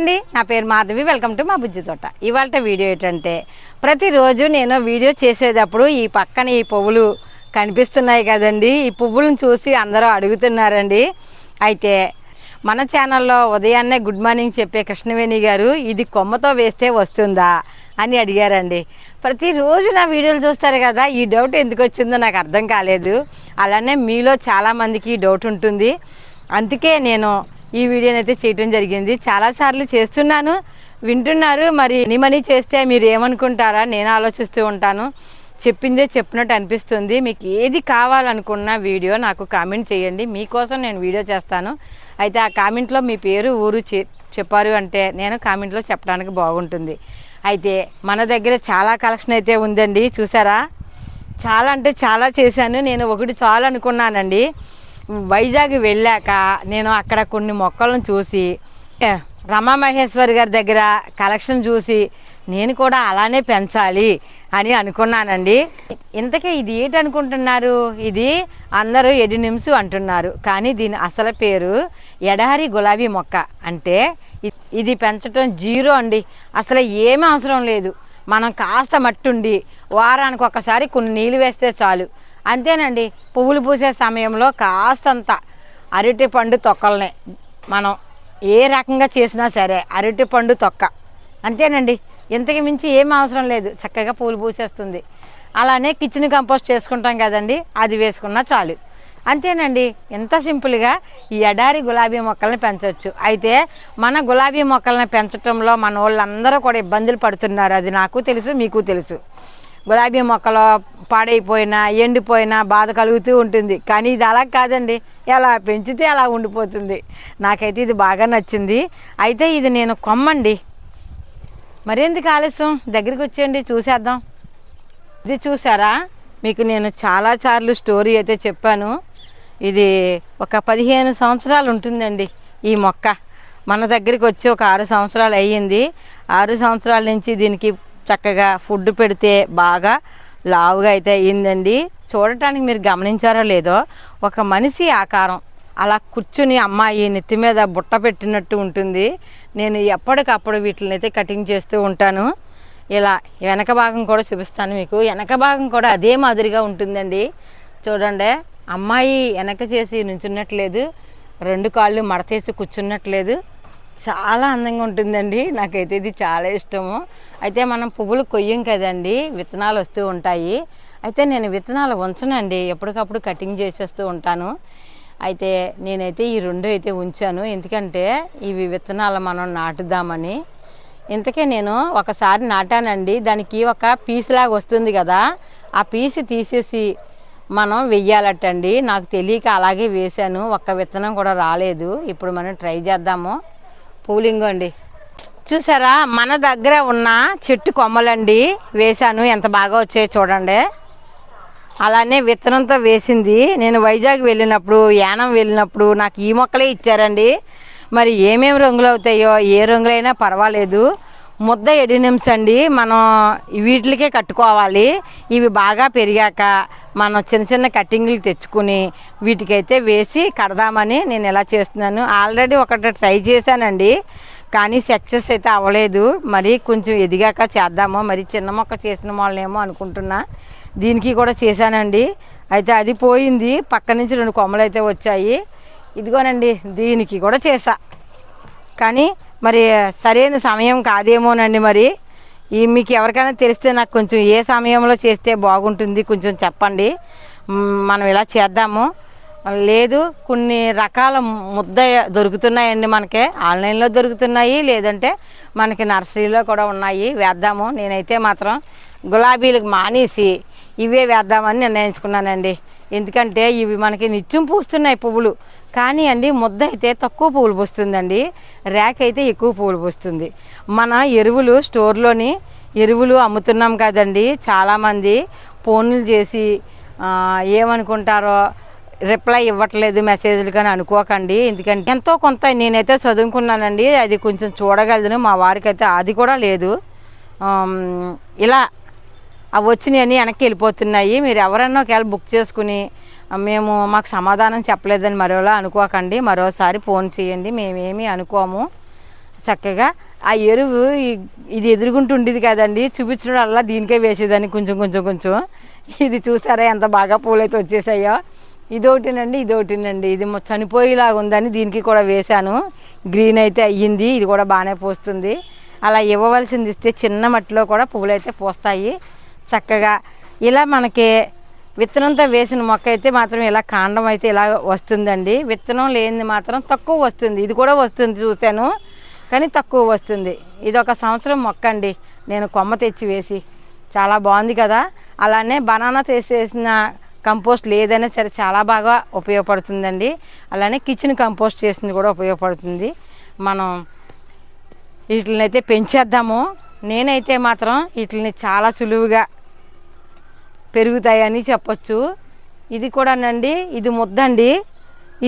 అండి నా పేరు మాధవి. వెల్కమ్ టు మా బుజ్జి తోట. ఇవాళ వీడియో ఏంటంటే ప్రతిరోజు నేను వీడియో చేసేటప్పుడు ఈ పక్కన ఈ పువ్వులు కనిపిస్తున్నాయి కదండి. ఈ పువ్వులను చూసి అందరూ అడుగుతున్నారండి. అయితే మన ఛానల్లో ఉదయాన్నే గుడ్ మార్నింగ్ చెప్పే కృష్ణవేణి గారు ఇది కొమ్మతో వేస్తే వస్తుందా అని అడిగారండి. ప్రతిరోజు నా వీడియోలు చూస్తారు కదా ఈ డౌట్ ఎందుకు వచ్చిందో నాకు అర్థం కాలేదు. అలానే మీలో చాలామందికి ఈ డౌట్ ఉంటుంది. అందుకే నేను ఈ వీడియోని అయితే చేయటం జరిగింది. చాలాసార్లు చేస్తున్నాను. వింటున్నారు. మరి మనీ చేస్తే మీరు ఏమనుకుంటారా? నేను ఆలోచిస్తూ ఉంటాను. చెప్పిందే చెప్పినట్టు అనిపిస్తుంది. మీకు ఏది కావాలనుకున్న వీడియో నాకు కామెంట్ చేయండి. మీకోసం నేను వీడియో చేస్తాను. అయితే ఆ కామెంట్లో మీ పేరు ఊరు చె- చెప్పారు అంటే నేను కామెంట్లో చెప్పడానికి బాగుంటుంది. అయితే మన దగ్గర చాలా కలెక్షన్ అయితే ఉందండి. చూసారా? చాలా అంటే చాలా చేశాను. నేను ఒకటి చాలు అనుకున్నానండి వైజాగ్ వెళ్ళాక నేను అక్కడ కొన్ని మొక్కలను చూసి రమా మహేశ్వరి గారి దగ్గర కలెక్షన్ చూసి నేను కూడా అలానే పెంచాలి అని అనుకున్నానండి. ఇంతకీ ఇది ఏంటనుకుంటున్నారు ఇది అందరూ ఎడినిమ్స్ అంటున్నారు. కానీ దీని అసలు పేరు ఎడారి గులాబీ మొక్క. అంటే ఇది పెంచడం జీరో అండి. అసలు ఏమీ అవసరం లేదు. మనం కాస్త మట్టుండి వారానికి ఒకసారి కొన్ని నీళ్ళు వేస్తే చాలు. అంతేనండి పువ్వులు పూసే సమయంలో కాస్తంత అరటి పండు తొక్కల్ని మనం ఏ రకంగా చేసినా సరే అరటి పండు తొక్క. అంతేనండి ఇంతకు మించి ఏం అవసరం లేదు చక్కగా పూలు పూసేస్తుంది. అలానే కిచెన్ కంపోస్ట్ చేసుకుంటాం కదండి అది వేసుకున్నా చాలు. అంతేనండి ఎంత సింపుల్గా ఈ ఎడారి గులాబీ మొక్కల్ని పెంచవచ్చు అయితే మన గులాబీ మొక్కల్ని పెంచడంలో మన వాళ్ళందరూ కూడా ఇబ్బందులు పడుతున్నారు అది నాకు తెలుసు మీకు తెలుసు. గులాబీ మొక్కలు పాడైపోయినా ఎండిపోయినా బాధ కలుగుతూ ఉంటుంది. కానీ ఇది అలా కాదండి. ఎలా పెంచితే అలా ఉండిపోతుంది. నాకైతే ఇది బాగా నచ్చింది. అయితే ఇది నేను కొమ్మండి. మరెందుకు ఆలస్యం? దగ్గరికి వచ్చేయండి చూసేద్దాం. ఇది చూసారా? మీకు నేను చాలా సార్లు స్టోరీ అయితే చెప్పాను. ఇది ఒక పదిహేను సంవత్సరాలు ఉంటుందండి ఈ మొక్క. మన దగ్గరికి వచ్చి ఒక ఆరు సంవత్సరాలు అయ్యింది. ఆరు సంవత్సరాల నుంచి దీనికి చక్కగా ఫుడ్ పెడితే బాగా లావుగా అయితే అయ్యిందండి. చూడటానికి మీరు గమనించారో లేదో ఒక మనిషి ఆకారం అలా కూర్చుని అమ్మాయి నెత్తి మీద బుట్ట పెట్టినట్టు ఉంటుంది. నేను ఎప్పటికప్పుడు వీటిని అయితే కటింగ్ చేస్తూ ఉంటాను. ఇలా వెనక భాగం కూడా చూపిస్తాను మీకు. వెనక భాగం కూడా అదే మాదిరిగా ఉంటుందండి. చూడండి అమ్మాయి వెనక చేసి నుంచున్నట్లేదు రెండు కాళ్ళు మడతేసి కూర్చున్నట్లేదు. చాలా అందంగా ఉంటుందండి. నాకైతే ఇది చాలా ఇష్టము. అయితే మనం పువ్వులు కొయ్యం కదండి విత్తనాలు వస్తూ ఉంటాయి. అయితే నేను విత్తనాలు ఉంచనండి ఎప్పటికప్పుడు కటింగ్ చేసేస్తూ ఉంటాను. అయితే నేనైతే ఈ రెండు అయితే ఉంచాను. ఎందుకంటే ఇవి విత్తనాలు మనం నాటుదామని. ఇంతకే నేను ఒకసారి నాటానండి. దానికి ఒక పీస్ లాగా వస్తుంది కదా ఆ పీస్ తీసేసి మనం వెయ్యాలటండి. నాకు తెలియక అలాగే వేశాను. ఒక్క విత్తనం కూడా రాలేదు. ఇప్పుడు మనం ట్రై చేద్దాము. పూలింగ్ అండి చూసారా? మన దగ్గర ఉన్న చెట్టు కొమ్మలండి. వేశాను. ఎంత బాగా వచ్చాయో చూడండి. అలానే విత్తనంతో వేసింది. నేను వైజాగ్ వెళ్ళినప్పుడు యానం వెళ్ళినప్పుడు నాకు ఈ మొక్కలే ఇచ్చారండి. మరి ఏమేమి రంగులు అవుతాయో ఏ రంగులైనా పర్వాలేదు. ముద్ద ఎడినిమ్స్ అండి. మనం వీటికే కట్టుకోవాలి. ఇవి బాగా పెరిగాక మనం చిన్న చిన్న కట్టింగ్లు తెచ్చుకుని వీటికైతే వేసి కడదామని నేను ఇలా చేస్తున్నాను. ఆల్రెడీ ఒకటి ట్రై చేశానండి. కానీ సక్సెస్ అయితే అవ్వలేదు. మరి కొంచెం ఎదిగాక చేద్దాము మరి చిన్న మొక్క చేసిన వాళ్ళేమో అనుకుంటున్నా. దీనికి కూడా చేశానండి. అయితే అది పోయింది. పక్క నుంచి రెండు కొమ్మలు అయితే వచ్చాయి. ఇదిగోనండి దీనికి కూడా చేసా కానీ మరి సరైన సమయం కాదేమోనండి మరి. ఈ మీకు ఎవరికైనా తెలిస్తే నాకు కొంచెం ఏ సమయంలో చేస్తే బాగుంటుంది కొంచెం చెప్పండి. మనం ఇలా చేద్దాము. లేదు కొన్ని రకాల ముద్ద దొరుకుతున్నాయండి మనకి. ఆన్లైన్లో దొరుకుతున్నాయి లేదంటే మనకి నర్సరీలో కూడా ఉన్నాయి. వేద్దాము. నేనైతే మాత్రం గులాబీలకు మానేసి ఇవే వేద్దామని నిర్ణయించుకున్నానండి. ఎందుకంటే ఇవి మనకి నిత్యం పూస్తున్నాయి పువ్వులు. కానీ అండి ముద్ద అయితే తక్కువ పువ్వులు పూస్తుందండి. ర్యాక్ అయితే ఎక్కువ పువ్వులు పూస్తుంది. మన ఎరువులు స్టోర్లోని ఎరువులు అమ్ముతున్నాం కదండి. చాలామంది ఫోన్లు చేసి ఏమనుకుంటారో రిప్లై ఇవ్వట్లేదు మెసేజ్లు కానీ అనుకోకండి. ఎందుకంటే ఎంతో కొంత నేనైతే చదువుకున్నానండి. అది కొంచెం చూడగలను. మా వారికి అయితే అది కూడా లేదు. ఇలా అవి వచ్చినాయని వెనక్కి వెళ్ళిపోతున్నాయి. మీరు ఎవరన్నా ఒకవేళ బుక్ చేసుకుని మేము మాకు సమాధానం చెప్పలేదని మరోలా అనుకోకండి. మరోసారి ఫోన్ చేయండి. మేమేమీ అనుకోము. చక్కగా ఆ ఎరువు ఇది ఎదురుగుంటుండేది కదండి. చూపించడం వల్ల దీనికే వేసేదాన్ని. కొంచెం కొంచెం కొంచెం. ఇది చూసారా ఎంత బాగా పూలైతే వచ్చేసాయో. ఇదొకటినండి ఇదొకటినండి. ఇది చనిపోయేలాగా ఉందని దీనికి కూడా వేశాను. గ్రీన్ అయితే అయ్యింది ఇది కూడా బాగానే పోస్తుంది. అలా ఇవ్వవలసింది ఇస్తే చిన్న మట్టిలో కూడా పువ్వులు అయితే పోస్తాయి. చక్కగా ఇలా మనకి విత్తనంతో వేసిన మొక్క అయితే మాత్రం ఇలా కాండం అయితే ఇలా వస్తుందండి. విత్తనం లేనిది మాత్రం తక్కువ వస్తుంది. ఇది కూడా వస్తుంది చూశాను కానీ తక్కువ వస్తుంది. ఇది ఒక సంవత్సరం మొక్క అండి. నేను కొమ్మ తెచ్చి వేసి. చాలా బాగుంది కదా. అలానే బనానా తీసేసిన కంపోస్ట్ లేదైనా సరే చాలా బాగా ఉపయోగపడుతుందండి. అలానే కిచెన్ కంపోస్ట్ చేసింది కూడా ఉపయోగపడుతుంది. మనం వీటిని అయితే పెంచేద్దాము. నేనైతే మాత్రం వీటిని చాలా సులువుగా పెరుగుతాయని చెప్పొచ్చు. ఇది కూడానండి ఇది ముద్దండి.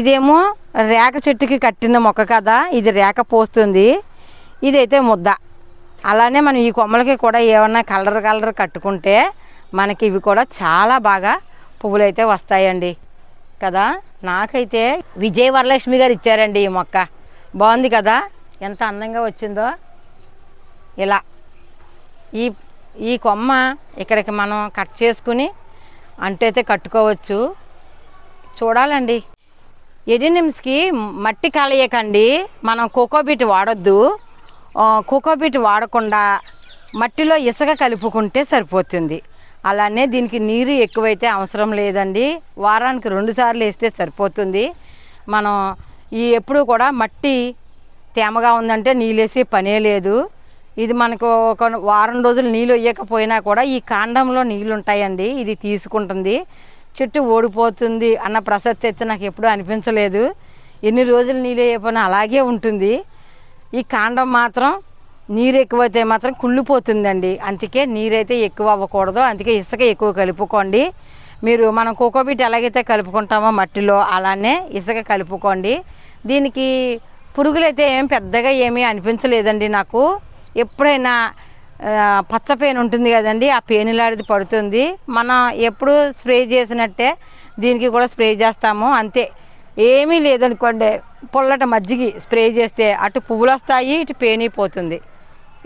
ఇదేమో రేక చెట్టుకి కట్టిన మొక్క కదా ఇది రేక పోస్తుంది. ఇదైతే ముద్ద. అలానే మనం ఈ కొమ్మలకి కూడా ఏమన్నా కలర్ కలర్ కట్టుకుంటే మనకి ఇవి కూడా చాలా బాగా పువ్వులు అయితే వస్తాయండి. కదా? నాకైతే విజయ వరలక్ష్మి గారు ఇచ్చారండి ఈ మొక్క. బాగుంది కదా? ఎంత అందంగా వచ్చిందో. ఇలా. ఈ ఈ కొమ్మ ఇక్కడికి మనం కట్ చేసుకుని అంటైతే కట్టుకోవచ్చు. చూడాలండి. ఎడినిమ్స్కి మట్టి కలయకండి. మనం కోకోబీట్ వాడొద్దు. కోకోబీట్ వాడకుండా మట్టిలో ఇసుక కలుపుకుంటే సరిపోతుంది. అలానే దీనికి నీరు ఎక్కువైతే అవసరం లేదండి. వారానికి రెండు సార్లు వేస్తే సరిపోతుంది. మనం ఈ ఎప్పుడు కూడా మట్టి తేమగా ఉందంటే నీళ్ళు వేసే పనే లేదు. ఇది మనకు ఒక వారం రోజులు నీళ్ళు వేయకపోయినా కూడా ఈ కాండంలో నీళ్ళు ఉంటాయండి ఇది తీసుకుంటుంది. చెట్టు ఓడిపోతుంది అన్న ప్రసక్తి అయితే నాకు ఎప్పుడూ అనిపించలేదు. ఎన్ని రోజులు నీళ్ళు వేయకపోయినా అలాగే ఉంటుంది. ఈ కాండం మాత్రం నీరు ఎక్కువైతే మాత్రం కుళ్ళిపోతుందండి. అందుకే నీరైతే ఎక్కువ అవ్వకూడదు. అందుకే ఇసుక ఎక్కువ కలుపుకోండి. మీరు మనం కోకోబీట్ ఎలాగైతే కలుపుకుంటామో మట్టిలో అలానే ఇసుక కలుపుకోండి. దీనికి పురుగులైతే ఏం పెద్దగా ఏమీ అనిపించలేదండి నాకు. ఎప్పుడైనా పచ్చ పేను ఉంటుంది కదండి ఆ పేనులాడిది పడుతుంది. మనం ఎప్పుడు స్ప్రే చేసినట్టే దీనికి కూడా స్ప్రే చేస్తాము. అంతే. ఏమీ లేదనుకోండి పొల్లట మజ్జిగి స్ప్రే చేస్తే అటు పువ్వులు వస్తాయి ఇటు పేనిపోతుంది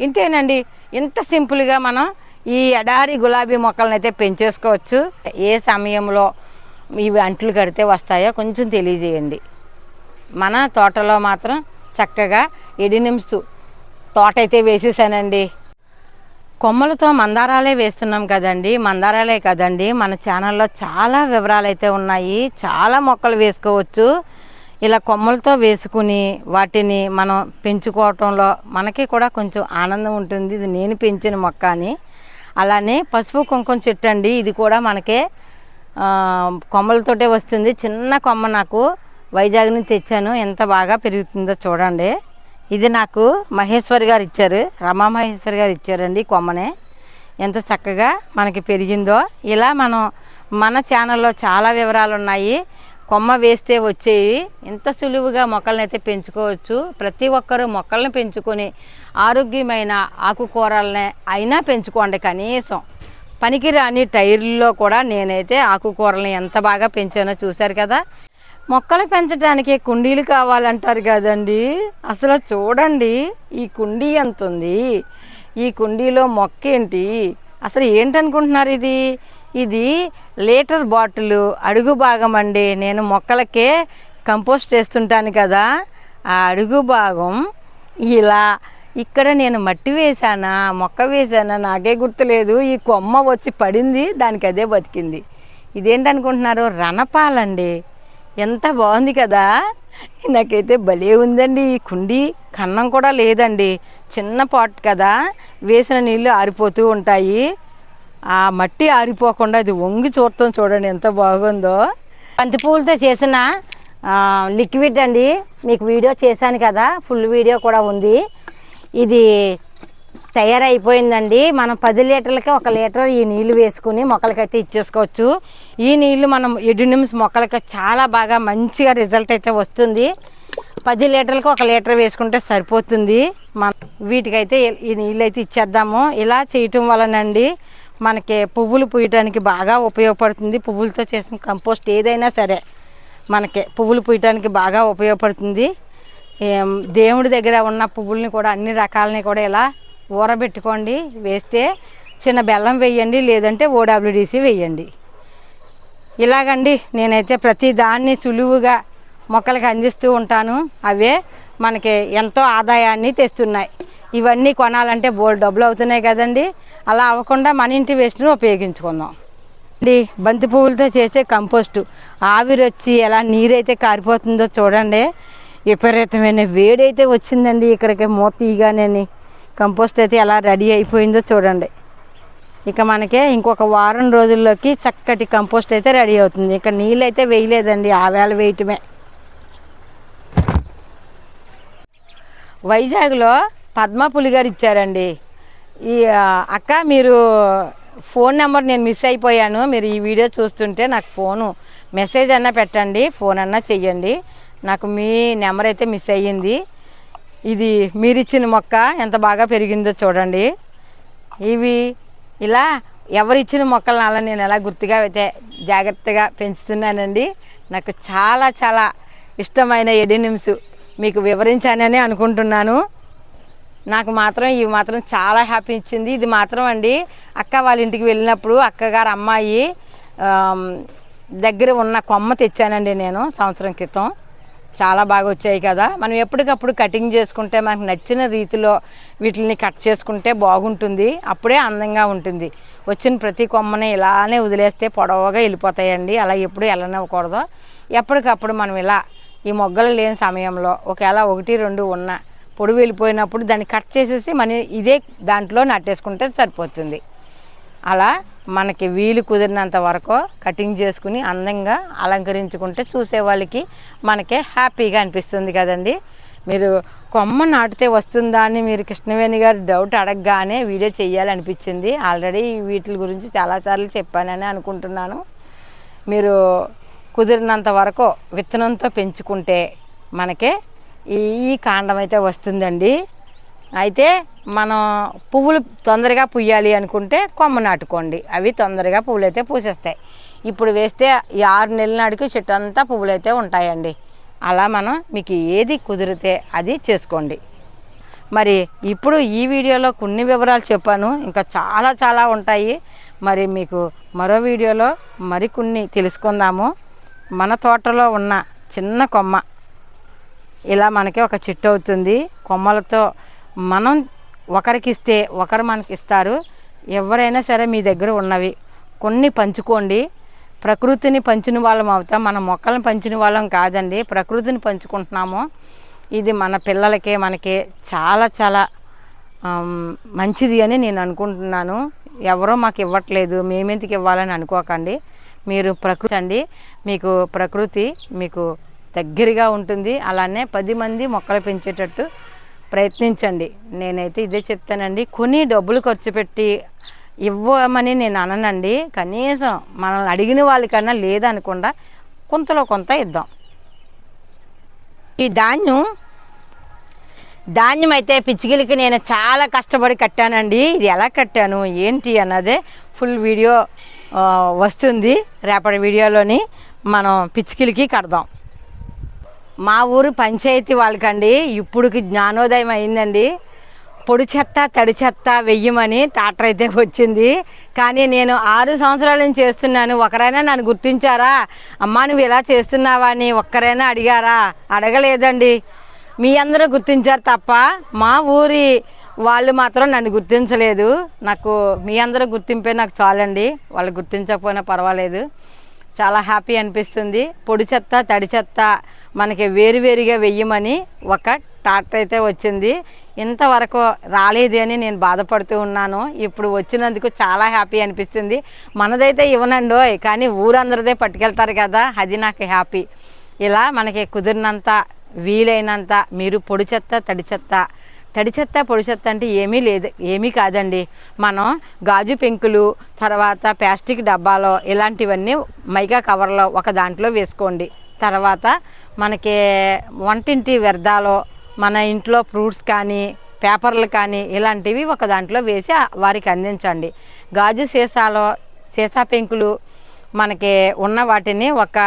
ఇంతేనండి. ఇంత సింపుల్గా మనం ఈ ఎడారి గులాబీ మొక్కలను అయితే పెంచేసుకోవచ్చు. ఏ సమయంలో ఇవి అంట్లు కడితే వస్తాయో కొంచెం తెలియజేయండి. మన తోటలో మాత్రం చక్కగా ఎడినిమ్స్ తోట అయితే వేసేసానండి. కొమ్మలతో మందారాలే వేస్తున్నాం కదండి. మందారాలే కదండి. మన ఛానల్లో చాలా వివరాలు అయితే ఉన్నాయి. చాలా మొక్కలు వేసుకోవచ్చు. ఇలా కొమ్మలతో వేసుకుని వాటిని మనం పెంచుకోవటంలో మనకి కూడా కొంచెం ఆనందం ఉంటుంది. ఇది నేను పెంచిన మొక్క అని. అలానే పసుపు కుంకుమ చెట్టు అండి. ఇది కూడా మనకే కొమ్మలతోటే వస్తుంది. చిన్న కొమ్మ నాకు వైజాగ్ నుంచి తెచ్చాను. ఎంత బాగా పెరుగుతుందో చూడండి. ఇది నాకు మహేశ్వరి గారు ఇచ్చారు. రమా మహేశ్వరి గారు ఇచ్చారండి కొమ్మనే. ఎంత చక్కగా మనకి పెరిగిందో. ఇలా మనం మన ఛానల్లో చాలా వివరాలు ఉన్నాయి కొమ్మ వేస్తే వచ్చేవి ఇంత సులువుగా మొక్కలను అయితే పెంచుకోవచ్చు. ప్రతి ఒక్కరూ మొక్కలను పెంచుకొని ఆరోగ్యమైన ఆకుకూరలనే అయినా పెంచుకోండి కనీసం. పనికిరాని టైర్లలో కూడా నేనైతే ఆకుకూరల్ని ఎంత బాగా పెంచానో చూశారు కదా. మొక్కలు పెంచడానికి కుండీలు కావాలంటారు కదండి. అసలు చూడండి ఈ కుండీ ఎంత ఉంది ఈ కుండీలో మొక్క ఏంటి అసలు ఏంటనుకుంటున్నారు ఇది? ఇది లీటర్ బాటిల్ అడుగు భాగం అండి. నేను మొక్కలకే కంపోస్ట్ చేస్తుంటాను కదా. ఆ అడుగు భాగం ఇలా ఇక్కడ నేను మట్టి వేసానా మొక్క వేసానా నాకే గుర్తులేదు. ఈ కొమ్మ వచ్చి పడింది దానికి అదే బతికింది. ఇదేంటనుకుంటున్నారు రణపాలండి. ఎంత బాగుంది కదా. నాకైతే భలే ఉందండి. ఈ కుండి కన్నం కూడా లేదండి. చిన్న పాట్ కదా. వేసిన నీళ్ళు ఆరిపోతూ ఉంటాయి. ఆ మట్టి ఆరిపోకుండా అది వంగి చూడటం చూడండి ఎంత బాగుందో. బంతి పువ్వులతో చేసిన లిక్విడ్ అండి. మీకు వీడియో చేశాను కదా ఫుల్ వీడియో కూడా ఉంది. ఇది తయారైపోయిందండి. మనం పది లీటర్లకి ఒక లీటర్ ఈ నీళ్ళు వేసుకుని మొక్కలకైతే ఇచ్చేసుకోవచ్చు. ఈ నీళ్ళు మనం ఎడ్యునిమ్స్ మొక్కలకి చాలా బాగా మంచిగా రిజల్ట్ అయితే వస్తుంది. పది లీటర్లకు ఒక లీటర్ వేసుకుంటే సరిపోతుంది. మన వీటికైతే ఈ నీళ్ళు అయితే ఇచ్చేద్దాము. ఇలా చేయటం వలనండి మనకి పువ్వులు పూయటానికి బాగా ఉపయోగపడుతుంది. పువ్వులతో చేసిన కంపోస్ట్ ఏదైనా సరే మనకి పువ్వులు పూయటానికి బాగా ఉపయోగపడుతుంది. దేవుడి దగ్గర ఉన్న పువ్వుల్ని కూడా అన్ని రకాలని కూడా ఇలా ఊరబెట్టుకోండి. వేస్తే చిన్న బెల్లం వేయండి లేదంటే ఓడబ్ల్యూడిసి వేయండి. ఇలాగండి నేనైతే ప్రతి దాన్ని సులువుగా మొక్కలకి అందిస్తూ ఉంటాను. అవే మనకి ఎంతో ఆదాయాన్ని తెస్తున్నాయి. ఇవన్నీ కొనాలంటే బోల్ డబ్బులు అవుతున్నాయి కదండి. అలా అవ్వకుండా మన ఇంటి వేస్ట్ని ఉపయోగించుకుందాం. అండి బంతి పువ్వులతో చేసే కంపోస్టు. ఆవిరి వచ్చి ఎలా నీరైతే కారిపోతుందో చూడండి. విపరీతమైన వేడైతే వచ్చిందండి ఇక్కడికి మూత కంపోస్ట్ అయితే ఎలా రెడీ అయిపోయిందో చూడండి. ఇక మనకే ఇంకొక వారం రోజుల్లోకి చక్కటి కంపోస్ట్ అయితే రెడీ అవుతుంది. ఇక నీళ్ళు అయితే వేయలేదండి ఆ వేళ వేయటమే. వైజాగ్లో పద్మ పులిగారు ఇచ్చారండి. ఈ అక్క మీరు ఫోన్ నెంబర్ నేను మిస్ అయిపోయాను. మీరు ఈ వీడియో చూస్తుంటే నాకు ఫోను మెసేజ్ అన్నా పెట్టండి ఫోన్ అన్నా చెయ్యండి. నాకు మీ నెంబర్ అయితే మిస్ అయ్యింది. ఇది మీరు ఇచ్చిన మొక్క ఎంత బాగా పెరిగిందో చూడండి. ఇవి ఇలా ఎవరిచ్చిన మొక్కలను అలా నేను ఎలా గుర్తుగా అయితే జాగ్రత్తగా పెంచుతున్నానండి. నాకు చాలా చాలా ఇష్టమైన ఎడినిమ్స్ మీకు వివరించానని అనుకుంటున్నాను. నాకు మాత్రం ఇవి మాత్రం చాలా హ్యాపీ ఇచ్చింది. ఇది మాత్రం అండి అక్క వాళ్ళ ఇంటికి వెళ్ళినప్పుడు అక్కగారు అమ్మాయి దగ్గర ఉన్న కొమ్మ తెచ్చానండి నేను సంవత్సరం క్రితం. చాలా బాగా వచ్చాయి కదా. మనం ఎప్పటికప్పుడు కటింగ్ చేసుకుంటే మనకు నచ్చిన రీతిలో వీటిని కట్ చేసుకుంటే బాగుంటుంది. అప్పుడే అందంగా ఉంటుంది. వచ్చిన ప్రతి కొమ్మని ఇలానే వదిలేస్తే పొడవుగా వెళ్ళిపోతాయండి. అలా ఎప్పుడు వెళ్ళనివ్వకూడదు. ఎప్పటికప్పుడు మనం ఇలా ఈ మొగ్గలు లేని సమయంలో ఒకవేళ ఒకటి రెండు ఉన్న పొడి వెళ్ళిపోయినప్పుడు దాన్ని కట్ చేసేసి మన ఇదే దాంట్లో నట్టేసుకుంటే సరిపోతుంది. అలా మనకి వీలు కుదిరినంత వరకు కటింగ్ చేసుకుని అందంగా అలంకరించుకుంటే చూసే వాళ్ళకి మనకే హ్యాపీగా అనిపిస్తుంది కదండి. మీరు కొమ్మ నాటితే వస్తుందా అని మీరు కృష్ణవేణి గారు డౌట్ అడగగానే వీడియో చేయాలనిపించింది ఆల్రెడీ వీటి గురించి చాలాసార్లు చెప్పానని అనుకుంటున్నాను. మీరు కుదిరినంత వరకు విత్తనంతో పెంచుకుంటే మనకే ఈ కాండం అయితే వస్తుందండి. అయితే మనం పువ్వులు తొందరగా పుయ్యాలి అనుకుంటే కొమ్మ నాటుకోండి. అవి తొందరగా పువ్వులు అయితే పూసేస్తాయి. ఇప్పుడు వేస్తే ఈ ఆరు నెలల నాటికి చెట్టు అంతా పువ్వులు అయితే ఉంటాయండి. అలా మనం మీకు ఏది కుదిరితే అది చేసుకోండి. మరి ఇప్పుడు ఈ వీడియోలో కొన్ని వివరాలు చెప్పాను. ఇంకా చాలా చాలా ఉంటాయి. మరి మీకు మరో వీడియోలో మరికొన్ని తెలుసుకుందాము. మన తోటలో ఉన్న చిన్న కొమ్మ ఇలా మనకి ఒక చెట్టు అవుతుంది. కొమ్మలతో మనం ఒకరికి ఇస్తే ఒకరు మనకి ఇస్తారు. ఎవరైనా సరే మీ దగ్గర ఉన్నవి. కొన్ని పంచుకోండి. ప్రకృతిని పంచిన వాళ్ళం అవుతాం. మన మొక్కలను పంచిన వాళ్ళం కాదండి. ప్రకృతిని పంచుకుంటున్నాము. ఇది మన పిల్లలకే మనకి చాలా చాలా మంచిది అని నేను అనుకుంటున్నాను. ఎవరో మాకు ఇవ్వట్లేదు. మేమెందుకు ఇవ్వాలని అనుకోకండి. మీరు ప్రకృతి అండి. మీకు ప్రకృతి మీకు దగ్గరగా ఉంటుంది. అలానే పది మంది మొక్కలు పెంచేటట్టు ప్రయత్నించండి. నేనైతే ఇదే చెప్తానండి. కొన్ని డబ్బులు ఖర్చు పెట్టి ఇవ్వమని నేను అననండి. కనీసం మనం అడిగిన వాళ్ళకన్నా లేదనకుండా కొంతలో కొంత ఇద్దాం. ఈ ధాన్యం ధాన్యం అయితే పిచ్చికిలికి నేను చాలా కష్టపడి కట్టానండి. ఇది ఎలా కట్టాను ఏంటి అన్నదే ఫుల్ వీడియో వస్తుంది. రేపటి వీడియోలోని మనం పిచ్చికిలికి కడదాం. మా ఊరు పంచాయతీ వాళ్ళకండి. ఇప్పుడుకి జ్ఞానోదయం అయిందండి. పొడి చెత్త తడి చెత్త వెయ్యమని ట్రాక్టర్ అయితే వచ్చింది. కానీ నేను ఆరు సంవత్సరాల నుంచి చేస్తున్నాను. ఒకరైనా నన్ను గుర్తించారా? అమ్మా నువ్వు ఇలా చేస్తున్నావా అని ఒక్కరైనా అడిగారా? అడగలేదండి. మీ అందరూ గుర్తించారు తప్ప మా ఊరి వాళ్ళు మాత్రం నన్ను గుర్తించలేదు. నాకు మీ అందరూ గుర్తింపే నాకు చాలండి. వాళ్ళు గుర్తించకపోయినా పర్వాలేదు. చాలా హ్యాపీ అనిపిస్తుంది. పొడి చెత్త తడి చెత్త మనకి వేరువేరుగా వెయ్యమని ఒక ట్రాక్టర్ అయితే వచ్చింది. ఇంతవరకు రాలేదు అని నేను బాధపడుతూ ఉన్నాను. ఇప్పుడు వచ్చినందుకు చాలా హ్యాపీ అనిపిస్తుంది. మనదైతే ఇవ్వనండో కానీ ఊరందరిదే పట్టుకెళ్తారు కదా అది నాకు హ్యాపీ. ఇలా మనకి కుదిరినంత వీలైనంత మీరు పొడి చెత్త తడి చెత్త. తడి చెత్త పొడి చెత్త అంటే ఏమీ లేదు ఏమీ కాదండి. మనం గాజు పెంకులు తర్వాత ప్లాస్టిక్ డబ్బాలో ఇలాంటివన్నీ మైకా కవర్లో ఒక దాంట్లో వేసుకోండి. తర్వాత మనకి వంటింటి వ్యర్థాలు మన ఇంట్లో ఫ్రూట్స్ కానీ పేపర్లు కానీ ఇలాంటివి ఒక దాంట్లో వేసి వారికి అందించండి. గాజు సీసాలో సీసా పెంకులు మనకి ఉన్న వాటిని ఒక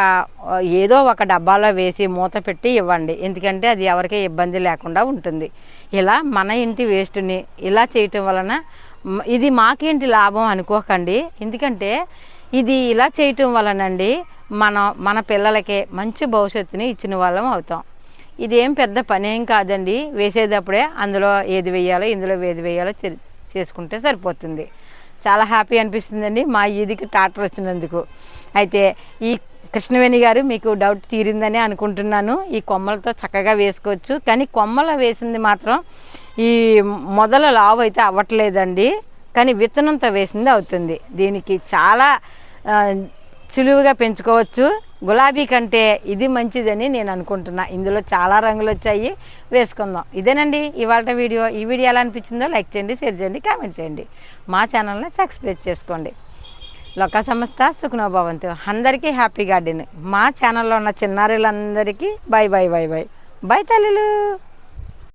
ఏదో ఒక డబ్బాలో వేసి మూత పెట్టి ఇవ్వండి. ఎందుకంటే అది ఎవరికీ ఇబ్బంది లేకుండా ఉంటుంది. ఇలా మన ఇంటి వేస్ట్ని ఇలా చేయటం వలన ఇది మాకేంటి లాభం అనుకోకండి. ఎందుకంటే ఇది ఇలా చేయటం వలనండి మనం మన పిల్లలకి మంచి భవిష్యత్తుని ఇచ్చిన వాళ్ళం అవుతాం. ఇదేం పెద్ద పనేం కాదండి. వేసేటప్పుడే అందులో ఏది వేయాలో ఇందులో ఏది వేయాలో చేసుకుంటే సరిపోతుంది. చాలా హ్యాపీ అనిపిస్తుందండి. మా ఈదికి ట్రాక్టర్ వచ్చినందుకు. అయితే ఈ కృష్ణవేణి గారు మీకు డౌట్ తీరిందని అనుకుంటున్నాను. ఈ కొమ్మలతో చక్కగా వేసుకోవచ్చు. కానీ కొమ్మలు వేసింది మాత్రం ఈ మొదల లావు అయితే అవ్వట్లేదండి. కానీ విత్తనంతో వేసింది అవుతుంది. దీనికి చాలా సులువుగా పెంచుకోవచ్చు. గులాబీ కంటే ఇది మంచిదని నేను అనుకుంటున్నా. ఇందులో చాలా రంగులు వచ్చాయి. వేసుకుందాం. ఇదేనండి ఇవాళ వీడియో. ఈ వీడియో ఎలా అనిపించిందో లైక్ చేయండి షేర్ చేయండి కామెంట్ చేయండి. మా ఛానల్ని సబ్స్క్రైబ్ చేసుకోండి. లోక సంస్థ సుఖనోభవంతు. అందరికీ హ్యాపీ గార్డెన్. మా ఛానల్లో ఉన్న చిన్నారులందరికీ bye bye bye bye. Bye తల్లులు.